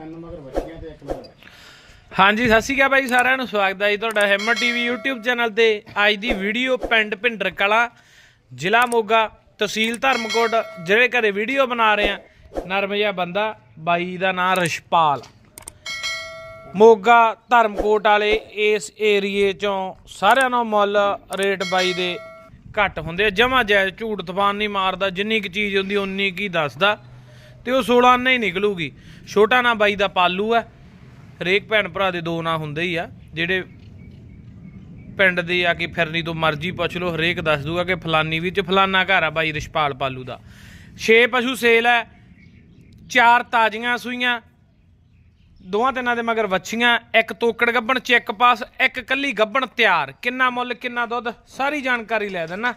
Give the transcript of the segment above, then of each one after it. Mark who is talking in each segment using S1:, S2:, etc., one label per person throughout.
S1: ਤਿੰਨ ਮਗਰ ਬੱਚੀਆਂ ਤੇ ਇੱਕ ਮਗਰ ਬੱਚੀ।
S2: ਹਾਂਜੀ, ਸਤਿ ਸ਼੍ਰੀ ਅਕਾਲ ਬਾਈ ਸਾਰਿਆਂ ਨੂੰ। ਸਵਾਗਤ ਹੈ ਜੀ ਤੁਹਾਡਾ ਹੈਮਰ ਟੀਵੀ YouTube ਚੈਨਲ ਤੇ। ਅੱਜ ਦੀ ਵੀਡੀਓ ਪਿੰਡ ਭਿੰਡਰ ਕਲਾ ਜ਼ਿਲ੍ਹਾ ਮੋਗਾ, ਤਹਿਸੀਲ ਧਰਮਕੋਟ, ਜਿਹੜੇ ਘਰੇ ਵੀਡੀਓ ਬਣਾ ਰਹੇ ਆ। ਨਰਮ ਜਿਹਾ ਬੰਦਾ, ਬਾਈ ਦਾ ਨਾਮ ਰਸ਼ਪਾਲ। ਮੋਗਾ, ਧਰਮਕੋਟ ਵਾਲੇ ਇਸ ਏਰੀਏ ਚੋਂ ਸਾਰਿਆਂ ਨੂੰ ਮੁੱਲ ਰੇਟ ਬਾਈ ਦੇ ਘੱਟ ਹੁੰਦੇ ਆ। ਜਮਾ ਜਾਇਜ਼ ਝੂਠ ਤਫਾਨ ਨਹੀਂ ਮਾਰਦਾ। ਜਿੰਨੀ ਕੁ ਚੀਜ਼ ਹੁੰਦੀ, ਉਨੀ ਕੀ ਦੱਸਦਾ। ਤੇ ਉਹ 16 ਅੰਨਾ ਹੀ ਨਿਕਲੂਗੀ। ਛੋਟਾ ਨਾ ਬਾਈ ਦਾ ਪਾਲੂ ਆ। ਹਰੇਕ ਭੈਣ ਭਰਾ ਦੇ ਦੋ ਨਾਂ ਹੁੰਦੇ ਹੀ ਆ। ਜਿਹੜੇ ਪਿੰਡ ਦੇ ਆ ਕੇ ਫਿਰਨੀ ਤੋਂ ਮਰਜ਼ੀ ਪੁੱਛ ਲਓ, ਹਰੇਕ ਦੱਸ ਦੂਗਾ ਕਿ ਫਲਾਨੀ ਵਿੱਚ ਫਲਾਨਾ ਘਰ ਆ ਬਾਈ ਰਿਸ਼ਪਾਲ ਪਾਲੂ ਦਾ। 6 ਪਸ਼ੂ ਸੇਲ ਹੈ ਚਾਰ ਤਾਜ਼ੀਆਂ ਸੂਈਆਂ। ਦੋਵਾਂ ਤਿੰਨਾਂ ਦੇ ਮਗਰ ਵੱਛੀਆਂ। ਇੱਕ ਤੋਕੜ ਗੱਬਣ, ਚੈੱਕ ਪਾਸ, ਇੱਕ ਕੱਲੀ ਗੱਬਣ ਤਿਆਰ। ਕਿੰਨਾ ਮੁੱਲ, ਕਿੰਨਾ ਦੁੱਧ? ਸਾਰੀ ਜਾਣਕਾਰੀ ਲੈ ਦੇਣਾ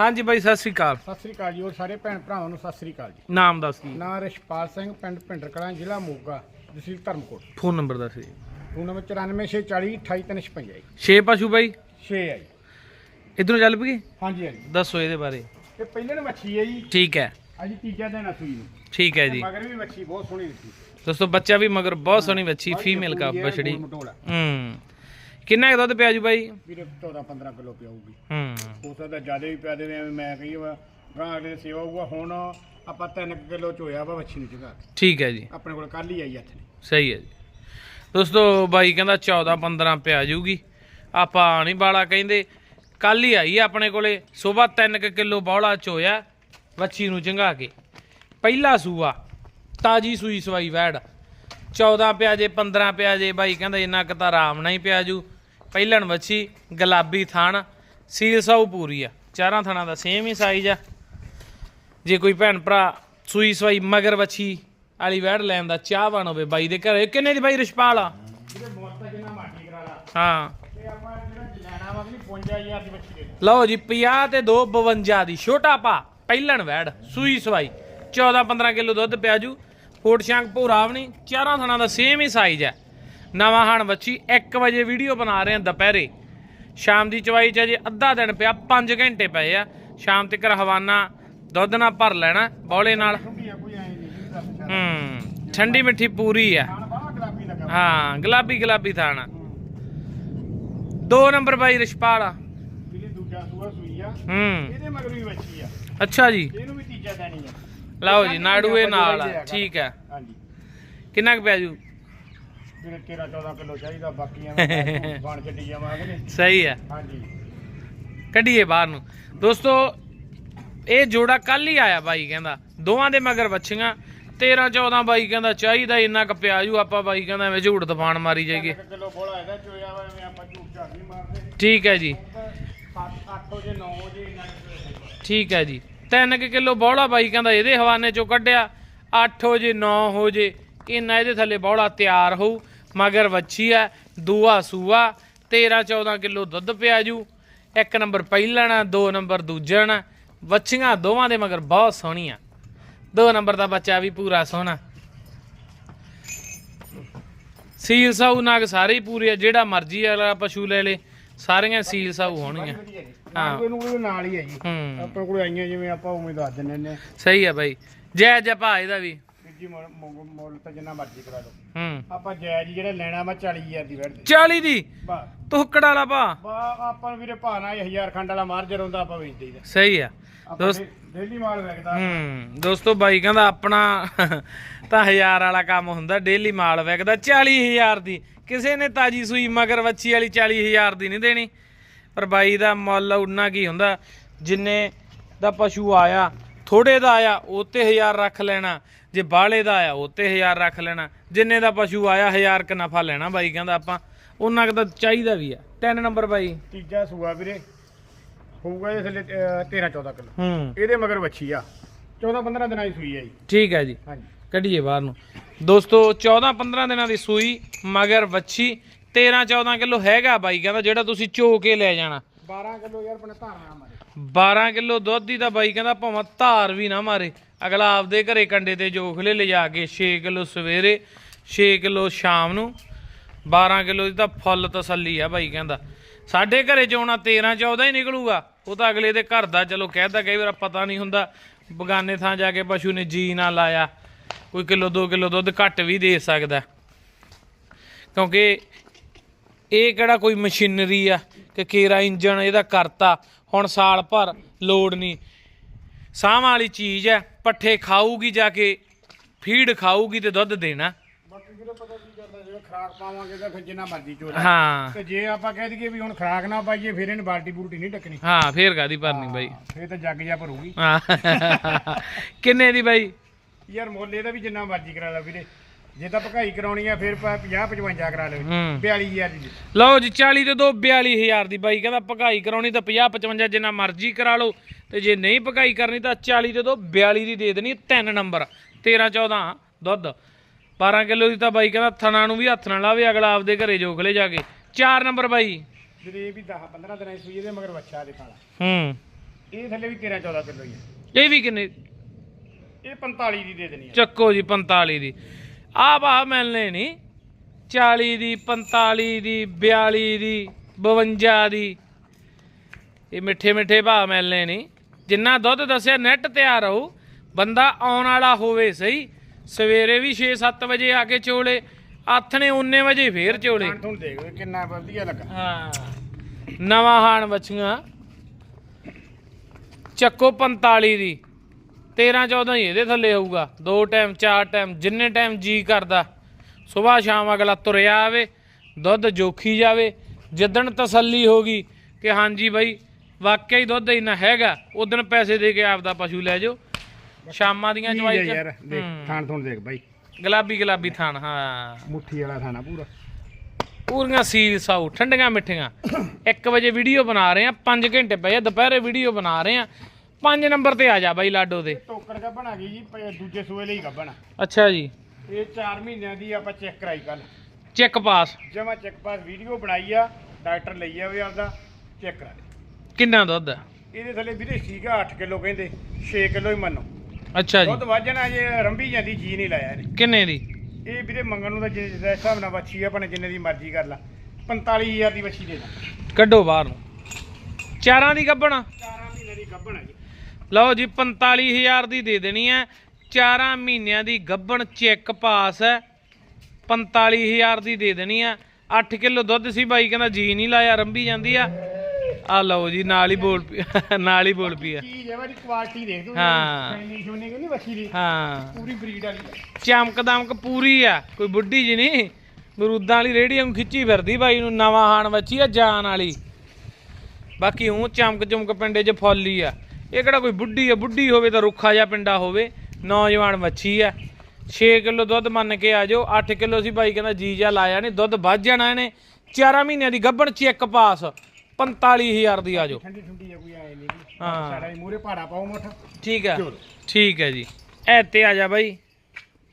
S2: ਹਾਂਜੀ ਬਾਈ ਸਤਿ ਸ੍ਰੀ ਅਕਾਲ।
S1: ਸਤਿ ਸ੍ਰੀ ਅਕਾਲ ਜੀ ਔਰ ਸਾਰੇ ਭੈਣ ਭਰਾਵਾਂ ਨੂੰ ਸਤਿ ਸ੍ਰੀ ਅਕਾਲ ਜੀ।
S2: ਨਾਮ ਦੱਸ ਦੀ
S1: ਨਾਂ ਰਿਸ਼ਪਾਲ ਸਿੰਘ ਪਿੰਡ ਭਿੰਡਰ ਕਲਾਂ ਜ਼ਿਲ੍ਹਾ ਮੋਗਾ ਤਹਿਸੀਲ ਧਰਮਕੋਟ।
S2: ਫੋਨ ਨੰਬਰ ਦੱਸ ਜੀ
S1: ਫੋਨ ਨੰਬਰ 9464 28356 ਜੀ
S2: 6 ਪਸ਼ੂ ਬਾਈ?
S1: 6 ਹੈ ਜੀ।
S2: ਇਧਰੋਂ ਚੱਲ ਪਈਏ?
S1: ਹਾਂਜੀ ਹਾਂਜੀ।
S2: ਦੱਸੋ ਇਹਦੇ ਬਾਰੇ।
S1: ਇਹ ਪਹਿਲੇ ਨੇ ਮੱਛੀ ਹੈ ਜੀ।
S2: ਠੀਕ ਹੈ।
S1: ਅੱਜ ਤੀਜਾ ਦਿਨ ਆ ਸੂਈ ਨੂੰ।
S2: ਠੀਕ ਹੈ ਜੀ।
S1: ਮਗਰ ਵੀ ਮੱਛੀ ਬਹੁਤ ਸੋਹਣੀ ਦਿੱਤੀ।
S2: ਦੋਸਤੋ ਬੱਚਾ ਵੀ ਮਗਰ ਬਹੁਤ ਸੋਹਣੀ ਬੱਚੀ ਫੀਮੇਲ ਕਾ ਬਛੜੀ। ਹੂੰ। ਕਿੰਨਾ ਕੁ ਦੁੱਧ ਪਿਆ ਜੂ ਬਾਈ?
S1: ਵੀਰੇ 14 15 ਕਿਲੋ ਪਿਆਊਗੀ।
S2: ਹੂੰ।
S1: ਹੋ ਸਕਦਾ ਜ਼ਿਆਦਾ ਵੀ ਪਿਆ ਦੇਵੇ ਐਵੇਂ ਮੈਂ ਕਹੀ ਵਾ ਗਾਂ ਅਗਲੇ ਦੀ ਸੇਵਾ ਹੋਊਗਾ ਹੁਣ ਆਪਾਂ 3 ਕਿਲੋ ਚ ਹੋਇਆ ਵਾ ਮੱਛੀ ਨੂੰ ਚੰਗਾ
S2: ਠੀਕ ਹੈ ਜੀ।
S1: ਆਪਣੇ ਕੋਲ ਕੱਲ ਹੀ ਆਈ ਹੱਥ ਨੇ
S2: ਸਹੀ ਹੈ ਜੀ। ਦੋਸਤੋ ਬਾਈ ਕਹਿੰਦਾ 14 15 ਪਿਆ ਜੂਗੀ। ਆਪਾਂ ਨਹੀਂ ਬਾਲਾ ਕਹਿੰਦੇ ਕੱਲ ਹੀ ਆਈ ਆ ਆਪਣੇ ਕੋਲੇ ਸਵੇਰ 3 ਕਿਲੋ ਬੌਲਾ ਚੋਇਆ ਵੱਛੀ ਨੂੰ ਚੰਗਾ ਕੇ। ਪਹਿਲਾ ਸੂਆ ਤਾਜੀ ਸੂਈ ਸਵਾਈ ਵੈੜ। 14 ਪਿਆ ਜੇ 15 ਪਿਆ ਜੇ ਬਾਈ ਕਹਿੰਦਾ ਇੰਨਾ ਕੁ ਤਾਂ ਆਰਾਮ ਨਾਲ ਹੀ ਪਿਆ ਜੂ। ਪਹਿਲਣ ਵੱਛੀ, ਗੁਲਾਬੀ ਥਣ ਸੀਲ ਸਾਊ ਪੂਰੀ ਆ। ਚਾਰਾਂ ਥਣਾ ਦਾ ਸੇਮ ਹੀ ਸਾਈਜ਼ ਆ। ਜੇ ਕੋਈ ਭੈਣ ਭਰਾ ਸੂਈ ਸਵਾਈ ਮਗਰ ਵੱਛੀ ਵਾਲੀ ਵੈੜ ਲੈਣ ਦਾ ਚਾਹਵਾਨ ਹੋਵੇ ਬਾਈ ਦੇ ਘਰੇ ਕਿੰਨੇ ਦੀ ਬਾਈ ਰਿਸ਼ਪਾਲ ਆ? ਹਾਂ। ਲਓ ਜੀ 50 ਤੇ 2 52 ਦੀ, ਛੋਟਾ ਪਾ, ਪਹਿਲਣ ਵੈੜ ਸੂਈ ਸਵਾਈ। 14 15 ਕਿਲੋ ਦੁੱਧ ਪਿਆਜੂ ਫੋਟ ਸ਼ਾਂਕ ਭੂਰਾ ਵੀ ਨਹੀਂ, ਚਾਰਾਂ ਥਣਾ ਦਾ ਸੇਮ ਹੀ ਸਾਈਜ਼ ਹੈ ਨਵਾਂ ਹਣ ਬੱਚੀ 1 ਵਜੇ ਵੀਡੀਓ ਬਣਾ ਰਹੇ ਆ ਦੁਪਹਿਰੇ। ਸ਼ਾਮ ਦੀ ਚਵਾਈ ਚ ਅਜੇ ਅੱਧਾ ਦਿਨ ਪਿਆ 5 ਘੰਟੇ ਪਏ ਆ। ਸ਼ਾਮ ਤੱਕ ਹਵਾਨਾ ਦੁੱਧ ਨਾਲ ਭਰ ਲੈਣਾ ਬੌਲੇ ਨਾਲ। ਹੂੰ ਠੰਡੀ ਮਿੱਠੀ ਪੂਰੀ ਆ। ਹਾਂ ਗੁਲਾਬੀ ਗੁਲਾਬੀ ਥਾਣਾ। ਦੋ ਨੰਬਰ ਬਾਈ ਰਿਸ਼ਪਾਲ ਆ। ਹੂੰ।
S1: ਇਹਦੇ ਮਗਰ ਵੀ
S2: ਅੱਛਾ ਜੀ।
S1: ਇਹਨੂੰ ਵੀ ਤੀਜਾ ਦੇਣੀ ਆ।
S2: ਲਓ ਜੀ ਨਾੜੂਏ ਨਾਲ ਠੀਕ ਹੈ
S1: ਹਾਂਜੀ
S2: ਕਿੰਨਾ ਕੁ ਪਿਆ ਜੂ?
S1: ਵੀਰੇ 13 14 ਕਿਲੋ ਚਾਹੀਦਾ ਬਾਕੀਆਂ ਨੂੰ ਬਣ ਚੱਡੀ ਜਾਵਾਂਗੇ ਨੇ
S2: ਸਹੀ ਹੈ।
S1: ਹਾਂਜੀ।
S2: ਕੱਢੀਏ ਬਾਹਰ ਨੂੰ। ਦੋਸਤੋ ਇਹ ਜੋੜਾ ਕੱਲ ਹੀ ਆਇਆ ਬਾਈ ਕਹਿੰਦਾ। ਦੋਵਾਂ ਦੇ ਮਗਰ ਬੱਚੀਆਂ 13 14 ਬਾਈ ਕਹਿੰਦਾ ਚਾਹੀਦਾ ਇੰਨਾ ਕੁ ਪਿਆ ਜੂ ਆਪਾਂ ਬਾਈ ਕਹਿੰਦਾ ਐਵੇਂ ਝੂੜ ਤਫਾਨ ਮਾਰੀ ਜਾਈਏ।
S1: 1 ਕਿਲੋ ਬੋਲਾ ਇਹਦਾ ਚੋਇਆ ਵਾ ਐਵੇਂ ਆਪਾਂ ਝੂਠ ਝਾੜ ਨਹੀਂ ਮਾਰਦੇ।
S2: ਠੀਕ ਹੈ ਜੀ।
S1: 7 8 ਵਜੇ 9 ਵਜੇ ਇੰਨਾ ਕੁ ਹੋਏਗਾ।
S2: ਠੀਕ ਹੈ ਜੀ। 3 ਕਿਲੋ ਬੌਲਾ ਬਾਈ ਕਹਿੰਦਾ ਇਹਦੇ ਹਵਾਨੇ ਚੋਂ ਕੱਢਿਆ। 8 ਹੋ ਜੇ 9 ਹੋ ਜੇ ਇੰਨਾ ਇਹਦੇ ਥੱਲੇ ਬੌਲਾ ਤਿਆਰ ਹੋਊ। ਮਗਰ ਵੱਛੀ ਆ ਦੂਆ ਸੂਆ 13 14 ਕਿਲੋ ਦੁੱਧ ਪਿਆ ਜੂ ਇੱਕ ਨੰਬਰ ਪਹਿਲਣਾ ਦੋ ਨੰਬਰ ਦੂਜਣਾ ਵੱਛੀਆਂ ਦੋਵਾਂ ਦੇ ਮਗਰ ਬਹੁਤ ਸੋਹਣੀਆਂ। ਦੋ ਨੰਬਰ ਦਾ ਬੱਚਾ ਵੀ ਪੂਰਾ ਸੋਹਣਾ। ਸੀਲ ਸਾਊ ਨਾਗ ਸਾਰੇ ਹੀ ਪੂਰੇ ਆ ਜਿਹੜਾ ਮਰਜ਼ੀ ਵਾਲਾ ਪਸ਼ੂ ਲੈ ਲੇ ਸਾਰੀਆਂ ਸੀਲ ਸਾਊ ਹੋਣਗੀਆਂ।
S1: ਜੀ।
S2: ਹਾਂ।
S1: ਇਹਨੂੰ ਕੋਈ ਨਾਲ ਹੀ ਹੈ ਜੀ।
S2: ਹੂੰ।
S1: ਆਪਣੇ ਕੋਲ ਆਈਆਂ ਜਿਵੇਂ ਆਪਾਂ ਉਵੇਂ ਦੱਸ ਦਿੰਦੇ ਨੇ
S2: ਸਹੀ ਆ ਬਾਈ। ਜੈ ਜੈ ਭਾ ਇਹਦਾ ਵੀ।
S1: ਜੀ ਮੁੱਲ ਤਾਂ ਜਿੰਨਾ ਮਰਜ਼ੀ ਕਰਾ ਲਓ।
S2: ਹੂੰ।
S1: ਆਪਾਂ ਜਾਇਜ਼ ਜਿਹੜਾ ਲੈਣਾ ਵਾ 40000 ਦੀ ਦੇ।
S2: 40 ਦੀ?
S1: ਬਾ
S2: ਤੁੱਕੜ ਵਾਲਾ ਭਾ
S1: ਬਾ ਆਪਾਂ ਨੂੰ ਵੀਰੇ ਭਾਣਾ 1000 ਖੰਡ ਵਾਲਾ ਮਾਰਜਰ ਹੁੰਦਾ ਆਪਾਂ ਵੇਚ ਦੇਈਦਾ
S2: ਸਹੀ ਆ।
S1: ਆਪਾਂ
S2: ਦੋਸਤ
S1: ਡੇਲੀ ਮਾਲ ਵੇਚਦਾ।
S2: ਹੂੰ। ਦੋਸਤੋ ਬਾਈ ਕਹਿੰਦਾ ਆਪਣਾ ਤਾਂ ਹਜ਼ਾਰ ਵਾਲਾ ਕੰਮ ਹੁੰਦਾ ਡੇਲੀ ਮਾਲ ਵਿਕਦਾ 40000 ਦੀ। ਕਿਸੇ ਨੇ ਤਾਜੀ ਸੂਈ ਮਗਰ ਵੱਛੀ ਵਾਲੀ 40000 ਦੀ ਨਹੀਂ ਦੇਣੀ। ਪਰ ਬਾਈ ਦਾ ਮੁੱਲ ਉਨਾ ਕੀ ਹੁੰਦਾ ਜਿੰਨੇ ਦਾ ਪਸ਼ੂ ਆਇਆ ਥੋੜੇ ਦਾ ਆਇਆ ਉਹ ਤੇ 1000 ਰੱਖ ਲੈਣਾ। ਜੇ ਬਾਲੇ ਦਾ ਆਇਆ ਉਹ ਤੇ 1000 ਰੱਖ ਲੈਣਾ। ਜਿੰਨੇ ਦਾ ਪਸ਼ੂ ਆਇਆ 1000 ਕ ਨਫਾ ਲੈਣਾ ਬਾਈ ਕਹਿੰਦਾ ਆਪਾਂ। ਉਹਨਾਂ ਕੁ ਤਾਂ ਚਾਹੀਦਾ ਵੀ ਆ। 10 ਨੰਬਰ ਬਾਈ।
S1: ਤੀਜਾ ਸੂਆ ਵੀਰੇ ਹੋਊਗਾ ਇਹ ਥੱਲੇ 13 14 ਕਿਲੋ।
S2: ਹੂੰ।
S1: ਇਹਦੇ ਮਗਰ ਵੱਛੀ ਆ। 14 15 ਦਿਨਾਂ ਦੀ ਸੂਈ ਹੈ ਜੀ।
S2: ਠੀਕ ਹੈ ਜੀ।
S1: ਹਾਂਜੀ।
S2: ਕੱਢੀਏ ਬਾਹਰ ਨੂੰ। ਦੋਸਤੋ 14 15 ਦਿਨਾਂ ਦੀ ਸੂਈ ਮਗਰ ਵੱਛੀ। 13 14 ਕਿਲੋ ਹੈਗਾ ਬਾਈ ਕਹਿੰਦਾ ਜਿਹੜਾ ਤੁਸੀਂ ਚੋ ਕੇ ਲੈ ਜਾਣਾ।
S1: 12 ਕਿਲੋ ਯਾਰ ਆਪਣੇ ਧਾਰਨਾ ਮਾਰੇ।
S2: 12 ਕਿਲੋ ਦੁੱਧ ਦੀ ਤਾਂ ਬਾਈ ਕਹਿੰਦਾ ਭਾਵੇਂ ਧਾਰ ਵੀ ਨਾ ਮਾਰੇ। ਅਗਲਾ ਆਪਦੇ ਘਰੇ ਕੰਡੇ ਤੇ ਜੋਖਲੇ ਲਿਜਾ ਕੇ 6 ਕਿਲੋ ਸਵੇਰੇ 6 ਕਿਲੋ ਸ਼ਾਮ ਨੂੰ। 12 ਕਿਲੋ ਦੀ ਤਾਂ ਫੁੱਲ ਤਸੱਲੀ ਆ ਬਾਈ ਕਹਿੰਦਾ। ਸਾਡੇ ਘਰੇ ਚੋਣਾ 13 14 ਹੀ ਨਿਕਲੂਗਾ। ਉਹ ਤਾਂ ਅਗਲੇ ਦੇ ਘਰ ਦਾ ਚਲੋ ਕਹਿਦਾ ਕਈ ਵਾਰ ਪਤਾ ਨਹੀਂ ਹੁੰਦਾ। ਬਗਾਨੇ ਥਾਂ ਜਾ ਕੇ ਪਸ਼ੂ ਨੇ ਜੀ ਨਾ ਲਾਇਆ। ਕੋਈ ਕਿਲੋ 2 ਕਿਲੋ ਦੁੱਧ ਘੱਟ ਵੀ ਦੇ ਸਕਦਾ। ਕਿਉਂਕਿ ਇਹ ਕਿਹੜਾ ਕੋਈ ਮਸ਼ੀਨਰੀ ਆ ਕਿ ਕੇਰਾ ਇੰਜਨ ਇਹਦਾ ਕਰਤਾ ਹੁਣ ਸਾਲ ਭਰ ਲੋਡ ਨਹੀਂ। ਸਾਹ ਵਾਲੀ ਚੀਜ਼ ਹੈ ਪੱਠੇ ਖਾਊਗੀ ਜਾ ਕੇ ਫੀਡ ਖਾਊਗੀ ਤੇ ਦੁੱਧ ਦੇਣਾ।
S1: ਬਾਕੀ ਵੀਰੇ ਪਤਾ ਕੀ ਕਰਦਾ ਜੇ ਖਰਾਕ ਪਾਵਾਂਗੇ ਤਾਂ ਫਿਰ ਜਿੰਨਾ ਮਰਜ਼ੀ ਚੋਲਾ
S2: ਹਾਂ।
S1: ਤੇ ਜੇ ਆਪਾਂ ਕਹਿ ਦਈਏ ਵੀ ਹੁਣ ਖਰਾਕ ਨਾ ਪਾਈਏ ਫਿਰ ਇਹਨੇ ਬਾਲਟੀ ਬੂਲਟੀ ਨਹੀਂ ਟੱਕਣੀ
S2: ਹਾਂ ਫੇਰ ਕਾਦੀ ਭਰਨੀ ਬਾਈ?
S1: ਫਿਰ ਤਾਂ ਜੱਗ ਜਾ ਭਰੂਗੀ।
S2: ਹਾਂ। ਕਿੰਨੇ ਦੀ ਬਾਈ?
S1: ਯਾਰ ਮੁੱਲ ਇਹਦਾ ਵੀ ਜਿੰਨਾ ਮਰਜ਼ੀ ਕਰਾ ਲਾ ਵੀਰੇ। ਜੇ ਤਾਂ ਭਕਾਈ ਕਰਾਉਣੀ ਆ ਫਿਰ 50 55 ਕਰਾ ਲਓ
S2: ਹੂੰ।
S1: 42000 ਦੀ ਦੇ।
S2: ਲਓ ਜੀ 40 ਤੇ 2 42000 ਦੀ ਬਾਈ। ਕਹਿੰਦਾ ਭਗਾਈ ਕਰਾਉਣੀ ਤਾਂ 50 55 ਜਿੰਨਾ ਮਰਜ਼ੀ ਕਰਾ ਲਓ। ਤੇ ਜੇ ਨਹੀਂ ਭਗਾਈ ਕਰਨੀ ਤਾਂ 40 ਤੇ 2 42 ਦੀ ਦੇ ਦੇਣੀ ਤਿੰਨ ਨੰਬਰ। 13 14 ਦੁੱਧ। 12 ਕਿਲੋ ਦੀ ਤਾਂ ਬਾਈ ਕਹਿੰਦਾ ਥਣਾ ਨੂੰ ਵੀ ਹੱਥ ਨਾਲ ਲਾਵੇ ਅਗਲਾ ਆਪਦੇ ਘਰੇ ਜੋਖ ਲੈ ਜਾ ਕੇ। 4 ਨੰਬਰ ਬਾਈ।
S1: ਇਹ ਵੀ 10 15 ਦਿਨਾਂ ਦੀ ਸੂਈ ਇਹਦੇ ਮਗਰ ਬੱਚਾ ਦੇ ਖਾਲਾ
S2: ਹੂੰ।
S1: ਇਹ ਥੱਲੇ ਵੀ 13 14 ਕਿਲੋ ਹੀ ਆ।
S2: ਇਹ ਵੀ ਕਿੰਨੇ?
S1: ਇਹ 45 ਦੀ ਦੇ ਦੇਣੀ ਆ।
S2: ਚੱਕੋ ਜੀ 45 ਦੀ। ਆਹ ਬਾਹ ਮਿਲਨੇ ਨਹੀਂ 40 ਦੀ 45 ਦੀ 42 ਦੀ 52 ਦੀ। ਇਹ ਮਿੱਠੇ ਮਿੱਠੇ ਭਾਅ ਮਿਲਨੇ ਨਹੀਂ ਜਿੰਨਾ ਦੁੱਧ ਦੱਸਿਆ ਨੈਟ ਤਿਆਰ ਰਹੂ। ਬੰਦਾ ਆਉਣ ਵਾਲਾ ਹੋਵੇ ਸਹੀ। ਸਵੇਰੇ ਵੀ 6-7 ਵਜੇ ਆ ਕੇ ਚੋਲੇ। ਆਥਣੇ 19 ਵਜੇ ਫੇਰ ਚੋਲੇ।
S1: ਤੁਹਾਨੂੰ ਦੇਖ ਕਿੰਨਾ ਵਧੀਆ ਲੱਗਾ।
S2: ਹਾਂ। ਨਵਾਂ ਹਾਣ ਬੱਚੀਆਂ। ਚੱਕੋ 45 ਦੀ। 13 14 ਹੀ ਇਹਦੇ ਥੱਲੇ ਹੋਊਗਾ। ਦੋ ਟਾਈਮ ਚਾਰ ਟਾਈਮ ਜਿੰਨੇ ਟਾਈਮ ਜੀ ਕਰਦਾ ਸਵੇਰ ਸ਼ਾਮ ਅਗਲਾ ਤੁਰਿਆ ਆਵੇ ਦੁੱਧ ਜੋਖੀ ਜਾਵੇ। ਜਿੱਦਣ ਤਸੱਲੀ ਹੋ ਗਈ ਕਿ ਹਾਂਜੀ ਬਾਈ ਵਾਕਿਆ ਹੀ ਦੁੱਧ ਇੰਨਾ ਹੈਗਾ ਉਦੋਂ ਪੈਸੇ ਦੇ ਕੇ ਆਪਦਾ ਪਸ਼ੂ ਲੈ ਜਾਓ। ਸ਼ਾਮਾਂ ਦੀਆਂ ਚਵਾਈ
S1: ਆ
S2: ਚ
S1: ਯਾਰ ਦੇਖ। ਖਾਣ ਤੁਹਾਨੂੰ ਦੇਖ ਬਾਈ।
S2: ਗੁਲਾਬੀ ਗੁਲਾਬੀ ਥਾਣ ਹਾਂ।
S1: ਮੁੱਠੀ ਵਾਲਾ ਖਾਣਾ ਪੂਰਾ।
S2: ਪੂਰੀਆਂ ਸੀਲ ਸਾਊ ਠੰਡੀਆਂ ਮਿੱਠੀਆਂ। 1 ਵਜੇ ਵੀਡੀਓ ਬਣਾ ਰਹੇ ਆ 5 ਘੰਟੇ ਪਏ ਆ ਦੁਪਹਿਰੇ ਵੀਡੀਓ ਬਣਾ ਰਹੇ ਆ 5 ਨੰਬਰ ਤੇ ਆ ਜਾ ਬਾਈ ਲਾਡੋ ਦੇ।
S1: ਟੋਕਰ ਗੱਬਣ ਆ ਗਈ ਜੀ ਪ- ਦੂਜੇ ਸੂਏ ਲਈ ਗੱਬਣ।
S2: ਅੱਛਾ ਜੀ।
S1: ਇਹ 4 ਮਹੀਨਿਆਂ ਦੀ ਆਪਾਂ ਚੈੱਕ ਕਰਾਈ ਕੱਲ
S2: ਚੈੱਕ ਪਾਸ।
S1: ਜਮਾ ਚੈੱਕ ਪਾਸ ਵੀਡੀਓ ਬਣਾਈ ਆ ਡਾਕਟਰ ਲਈ ਆ ਵੀ ਆਪਦਾ ਚੈੱਕ ਕਰਾ
S2: ਕਿੰਨਾ ਦੁੱਧ?
S1: ਇਹਦੇ ਥੱਲੇ ਵੀਰੇ ਸੀਗਾ 8 ਕਿਲੋ ਕਹਿੰਦੇ 6 ਕਿਲੋ ਹੀ ਮੰਨੋ।
S2: ਅੱਛਾ ਜੀ।
S1: ਦੁੱਧ ਵਾਜਣਾ ਜੇ ਰੰਬੀ ਜਾਂਦੀ ਜੀ ਨਹੀਂ ਲਾਇਆ ਇਹਨੇ।
S2: ਕਿੰਨੇ ਦੀ?
S1: ਇਹ ਵੀਰੇ ਮੰਗਣ ਨੂੰ ਤਾਂ ਜਿਸ ਜਿਸ ਹਿਸਾਬ ਨਾਲ ਵੱਛੀ ਆ ਭਾਵੇਂ ਜਿੰਨੇ ਦੀ ਮਰਜ਼ੀ ਕਰ ਲਾ। 45000 ਦੀ ਵੱਛੀ ਦੇ ਦਾਂ।
S2: ਕੱਢੋ ਬਾਹਰ ਨੂੰ। ਚਾਰਾਂ ਦੀ ਗੱਬਣਾ?
S1: 4 ਮਹੀਨੇ ਦੀ ਗੱਭਣ ਆ ਜੀ।
S2: ਲਓ ਜੀ 45000 ਦੀ ਦੇ ਦੇਣੀ ਹੈ। ਚਾਰਾਂ ਮਹੀਨਿਆਂ ਦੀ ਗੱਬਣ ਚੈੱਕ ਪਾਸ ਹੈ। 45000 ਦੀ ਦੇ ਦੇਣੀ ਆ 8 ਕਿਲੋ ਦੁੱਧ ਸੀ ਬਾਈ ਕਹਿੰਦਾ ਜੀ ਨਹੀਂ ਲਾਇਆ ਰੰਬੀ ਜਾਂਦੀ ਆ। ਆ ਲਓ ਜੀ ਨਾਲ ਹੀ ਬੋਲ ਨਾਲ ਹੀ ਬੋਲ ਪਈ ਆ।
S1: ਚੀਜ਼ ਹੈ ਵਾਲੀ ਕੁਆਲਿਟੀ ਦੇਖ ਤੂੰ
S2: ਹਾਂ।
S1: ਇੰਨੀ ਸ਼ੋਨੀ ਕਿ ਨਹੀਂ ਵੱਛੀ ਦੀ
S2: ਹਾਂ।
S1: ਪੂਰੀ ਬਰੀਡ ਵਾਲੀ। ਆ।
S2: ਚਮਕ ਦਮਕ ਪੂਰੀ ਆ ਕੋਈ ਬੁੱਢੀ ਜੀ ਨਹੀਂ। ਮਰੂਦਾਂ ਵਾਲੀ ਰੇੜੀ ਨੂੰ ਖਿੱਚੀ ਫਿਰਦੀ ਬਾਈ ਨੂੰ ਨਵਾਂ ਹਾਣ ਵੱਛੀ ਆ ਜਾਨ ਵਾਲੀ। ਬਾਕੀ ਹੂੰ ਚਮਕ ਚਮਕ ਪਿੰਡੇ 'ਚ ਫੁੱਲੀ ਆ। ਇਹ ਕਿਹੜਾ ਕੋਈ ਬੁੱਢੀ ਆ? ਬੁੱਢੀ ਹੋਵੇ ਤਾਂ ਰੁੱਖਾ ਜਿਹਾ ਪਿੰਡਾ ਹੋਵੇ। ਨੌਜਵਾਨ ਵੱਛੀ ਆ। 6 ਕਿਲੋ ਦੁੱਧ ਮੰਨ ਕੇ ਆ ਜਾਓ। 8 ਕਿਲੋ ਸੀ ਬਾਈ ਕਹਿੰਦਾ ਜੀ ਜਾ ਲਾਇਆ ਨਹੀਂ ਦੁੱਧ ਵੱਧ ਜਾਣਾ ਇਹਨੇ। 4 ਮਹੀਨਿਆਂ ਦੀ ਗੱਭਣ ਚੈੱਕ ਪਾਸ। 45000 ਦੀ ਆ ਜਾਓ।
S1: ਠੰਡੀ ਠੰਡੀ ਆ ਕੋਈ ਆਏ ਨਹੀਂ
S2: ਹਾਂ।
S1: ਸਾਡਾ ਮੂਰੇ ਪਹਾੜਾ ਪਾਓ ਮੁੱਠ।
S2: ਠੀਕ ਆ।
S1: ਚਲੋ
S2: ਠੀਕ ਹੈ ਜੀ। ਐ ਤੇ ਆ ਜਾ ਬਾਈ।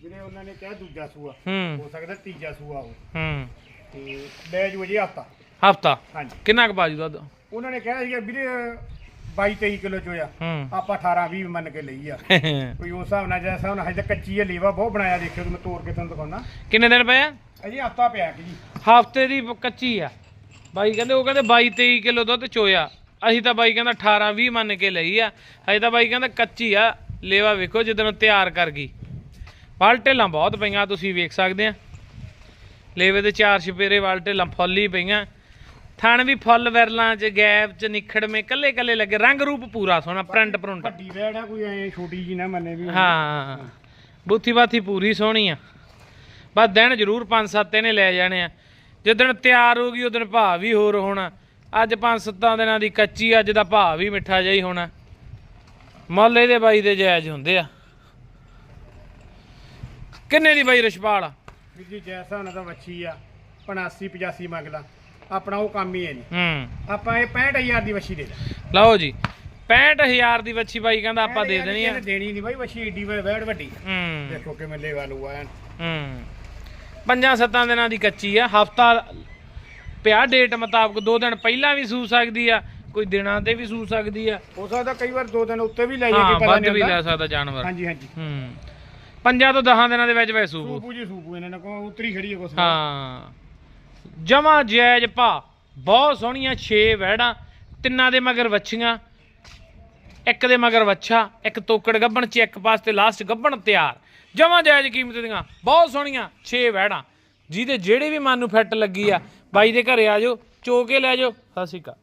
S1: ਵੀਰੇ ਉਹਨਾਂ ਨੇ ਕਿਹਾ ਦੂਜਾ ਸੂਆ।
S2: ਹੂੰ।
S1: ਹੋ ਸਕਦਾ ਤੀਜਾ ਸੂਆ ਹੋ
S2: ਹੂੰ।
S1: ਤੇ ਲੈ ਜੂ ਜੀ ਹਫਤਾ।
S2: ਹਫਤਾ।
S1: ਹਾਂਜੀ।
S2: ਕਿੰਨਾ ਕੁ ਬਾਜੂ ਦੁੱਧ?
S1: ਉਹਨਾਂ ਨੇ ਕਿਹਾ ਸੀਗਾ ਵੀਰੇ 22 23 ਕਿਲੋ ਚੋਇਆ।
S2: ਹੂੰ।
S1: ਆਪਾਂ 18 20 ਮੰਨ ਕੇ ਲਈ ਆ। ਕੋਈ ਉਸ ਹਿਸਾਬ ਨਾਲ ਹਿਸਾਬ ਨਾਲ ਹਜੇ ਕੱਚੀ ਹੈ ਲੀਵਾ ਬਹੁਤ ਬਣਾਇਆ ਦੇਖਿਓ ਤੇ ਮੈਂ ਤੋੜ ਕੇ ਤੁਹਾਨੂੰ ਦਿਖਾਉਣਾ
S2: ਕਿੰਨੇ ਦਿਨ ਪਏ ਆ?
S1: ਅਜੇ ਹਫਤਾ ਪਿਆ ਕਿ ਜੀ।
S2: ਹਫ਼ਤੇ ਦੀ ਕੱਚੀ ਆ। ਬਾਈ ਕਹਿੰਦੇ ਉਹ ਕਹਿੰਦੇ 22 23 ਕਿਲੋ ਦੁੱਧ ਚੋਇਆ। ਅਸੀਂ ਤਾਂ ਬਾਈ ਕਹਿੰਦਾ 18 20 ਮੰਨ ਕੇ ਲਈ ਆ। ਹਜੇ ਤਾਂ ਬਾਈ ਕਹਿੰਦਾ ਕੱਚੀ ਆ। ਲੇਵਾ ਵੇਖੋ ਜਦੋਂ ਤਿਆਰ ਕਰ ਗਈ। ਵਾਲ ਢੇਲਾਂ ਬਹੁਤ ਪਈਆਂ ਤੁਸੀਂ ਵੇਖ ਸਕਦੇ ਆ। ਲੇਵੇ ਦੇ ਚਾਰ ਛਪੇਰੇ ਵਾਲ ਢੇਲਾਂ ਫੁੱਲ ਪਈਆਂ। ਥਣ ਵੀ ਫੁੱਲ ਵਿਰਲਾਂ 'ਚ ਗੈਪ 'ਚ ਨਿਖੜਵੇਂ ਕੱਲੇ ਕੱਲੇ ਲੱਗੇ। ਰੰਗ ਰੂਪ ਪੂਰਾ ਸੋਹਣਾ ਪ੍ਰਿੰਟ ਪ੍ਰਿੰਟ
S1: ਵੱਡੀ ਵੈੜ ਆ ਕੋਈ ਐ ਛੋਟੀ ਜੀ ਨਾ ਮੰਨੇ ਵੀ।
S2: ਹਾਂ ਬੁੱਥੀ ਬਾਥੀ ਪੂਰੀ ਸੋਹਣੀ ਆ। ਬਸ ਦਿਨ ਜ਼ਰੂਰ ਪੰਜ ਸੱਤ ਇਹਨੇ ਲੈ ਜਾਣੇ ਆ। ਜਿੱਦਣ ਤਿਆਰ ਹੋ ਗਈ ਉਦੋਂ ਭਾਅ ਵੀ ਹੋਰ ਹੋਣਾ। ਅੱਜ ਪੰਜ ਸੱਤਾਂ ਦਿਨਾਂ ਦੀ ਕੱਚੀ ਅੱਜ ਦਾ ਭਾਅ ਵੀ ਮਿੱਠਾ ਜਿਹਾ ਹੀ ਹੋਣਾ। ਮੁੱਲ ਇਹਦੇ ਬਾਈ ਦੇ ਜਾਇਜ਼ ਹੁੰਦੇ ਆ। ਕਿੰਨੇ ਦੀ ਬਾਈ ਰਸ਼ਪਾਲ
S1: ਵੀ ਜੀ ਜੈਸਾ ਉਹਨਾਂ ਦਾ ਵੱਛੀ ਆ 85 85 ਮੰਗ ਲਾ। ਆਪਣਾ ਉਹ ਕੰਮ ਹੀ ਹੈ ਨਹੀਂ
S2: ਹੂੰ।
S1: ਆਪਾਂ ਇਹ 65000 ਦੀ ਵੱਛੀ ਦੇ ਦਾਂ
S2: ਲਓ ਜੀ 65000 ਦੀ ਵੱਛੀ ਬਾਈ ਕਹਿੰਦਾ ਆਪਾਂ ਦੇ ਦੇਣੀ ਆ।
S1: ਦੇਣੀ ਨਹੀਂ ਬਾਈ ਵੱਛੀ ਏਡੀ ਵੈ- ਵੈੜ ਵੱਡੀ।
S2: ਹੂੰ।
S1: ਦੇਖੋ ਕਿਵੇਂ ਲੈਵਾ ਲੂ ਆਇਆ
S2: ਹੂੰ। ਪੰਜਾਂ ਸੱਤਾਂ ਦਿਨਾਂ ਦੀ ਕੱਚੀ ਆ ਹਫਤਾ ਪਿਆ ਡੇਟ ਮੁਤਾਬਕ ਦੋ ਦਿਨ ਪਹਿਲਾਂ ਵੀ ਸੂ ਸਕਦੀ ਆ ਕੋਈ ਦਿਨਾਂ ਤੇ ਵੀ ਸੂ ਸਕਦੀ ਆ।
S1: ਹੋ ਸਕਦਾ ਕਈ ਵਾਰ ਦੋ ਦਿਨ ਉੱਤੇ ਵੀ ਲੈ ਜਾ
S2: ਹਾਂ
S1: ਕੇ ਪਤਾ
S2: ਵੱਧ
S1: ਨਹੀਂ
S2: ਵੀ ਲੈ
S1: ਹੁੰਦਾ
S2: ਸਕਦਾ ਜਾਨਵਰ।
S1: ਹਾਂਜੀ ਹਾਂਜੀ।
S2: ਹੂੰ। ਪੰਜਾਂ ਤੋਂ 10 ਦਿਨਾਂ ਦੇ ਵਿੱਚ ਵਿੱਚ ਸੂ
S1: ਸੂਪੂ ਜੀ ਸੂਪੂ ਇਹਨਾਂ ਨੇ ਕੋ ਉਤਰੀ ਖੜੀ ਹੈ ਕੁਛ
S2: ਹਾਂ। ਜਮਾ ਜਾਇਜ਼ ਭਾ ਬਹੁਤ ਸੋਹਣੀਆਂ 6 ਵਹਿੜਾਂ, ਤਿੰਨਾਂ ਦੇ ਮਗਰ ਵੱਛੀਆਂ, ਇੱਕ ਦੇ ਮਗਰ ਵੱਛਾ, ਇੱਕ ਤੋਕੜ ਗੱਬਣ ਚ, ਇੱਕ ਪਾਸ ਤੇ ਲਾਸਟ ਗੱਬਣ ਤਿਆਰ। ਜਮਾਂ ਜਾਇਜ਼ ਕੀਮਤ ਦੀਆਂ ਬਹੁਤ ਸੋਹਣੀਆਂ 6 ਵਹਿੜਾਂ। ਜਿਹਦੇ ਜਿਹੜੇ ਵੀ ਮਨ ਨੂੰ ਫਿੱਟ ਲੱਗੀ ਆ, ਬਾਈ ਦੇ ਘਰੇ ਆ ਜਾਓ, ਚੋ ਕੇ ਲੈ ਜਾਓ। ਸਤਿ ਸ਼੍ਰੀ ਅਕਾਲ।